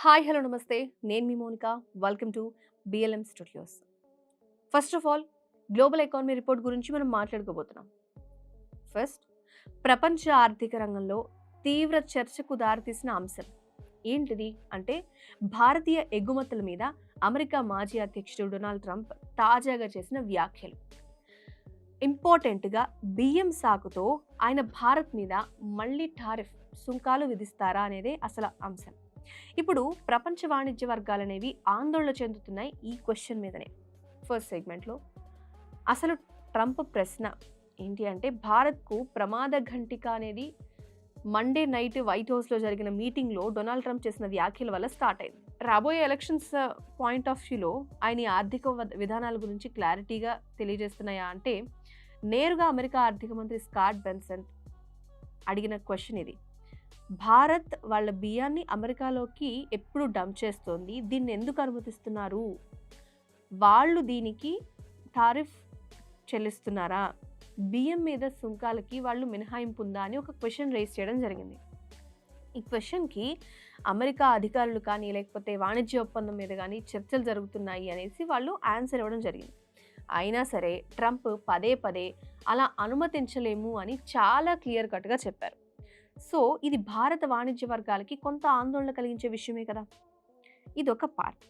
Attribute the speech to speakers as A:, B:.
A: Hi hello నమస్తే. నేను మీ Monika. Welcome to BLM studios first of all global economy report గురించి మనం మాట్లాడుకోబోతున్నాం. First ప్రపంచ ఆర్థిక రంగంలో తీవ్ర చర్చకు దారితీసిన అంశం. ఏంటిది అంటే భారతీయ ఎగుమతుల మీద అమెరికా మాజీ అధ్యక్షుడు డొనాల్డ్ ట్రంప్ తాజాగా చేసిన వ్యాఖ్యలు. ఇంపార్టెంట్గా బియ్యం సాకుతో ఆయన భారత్ మీద మళ్ళీ టారిఫ్ సుంకాలు విధిస్తారా అనేదే అసలు అంశం. ఇప్పుడు ప్రపంచ వాణిజ్య వర్గాలు అనేవి ఆందోళన చెందుతున్నాయి ఈ క్వశ్చన్ మీదనే. ఫస్ట్ సెగ్మెంట్లో అసలు ట్రంప్ ప్రశ్న ఏంటి అంటే భారత్కు ప్రమాద ఘంటిక అనేది మండే నైట్ వైట్ హౌస్లో జరిగిన మీటింగ్లో డొనాల్డ్ ట్రంప్ చేసిన వ్యాఖ్యల వల్ల స్టార్ట్ అయింది. రాబోయే ఎలక్షన్స్ పాయింట్ ఆఫ్ వ్యూలో ఆయన ఆర్థిక విధానాల గురించి క్లారిటీగా తెలియజేస్తున్నాయా అంటే నేరుగా అమెరికా ఆర్థిక మంత్రి స్కాట్ బెన్సన్ అడిగిన క్వశ్చన్ ఇది. భారత్ వాళ్ళ బియ్యాన్ని అమెరికాలోకి ఎప్పుడు డంప్ చేస్తోంది. దీన్ని ఎందుకు అనుమతిస్తున్నారు? వాళ్ళు దీనికి టారిఫ్ చెల్లిస్తున్నారా? బియ్యం మీద సుంకాలకి వాళ్ళు మినహాయింపు ఉందా అని ఒక క్వశ్చన్ రేస్ చేయడం జరిగింది. ఈ క్వశ్చన్కి అమెరికా అధికారులు కానీ లేకపోతే వాణిజ్య ఒప్పందం మీద కానీ చర్చలు జరుగుతున్నాయి అనేసి వాళ్ళు ఆన్సర్ ఇవ్వడం జరిగింది. అయినా సరే ట్రంప్ పదే పదే అలా అనుమతించలేము అని చాలా క్లియర్ కట్గా చెప్పారు. సో ఇది భారత వాణిజ్య వర్గాలకి కొంత ఆందోళన కలిగించే విషయమే కదా? ఇది ఒక పార్ట్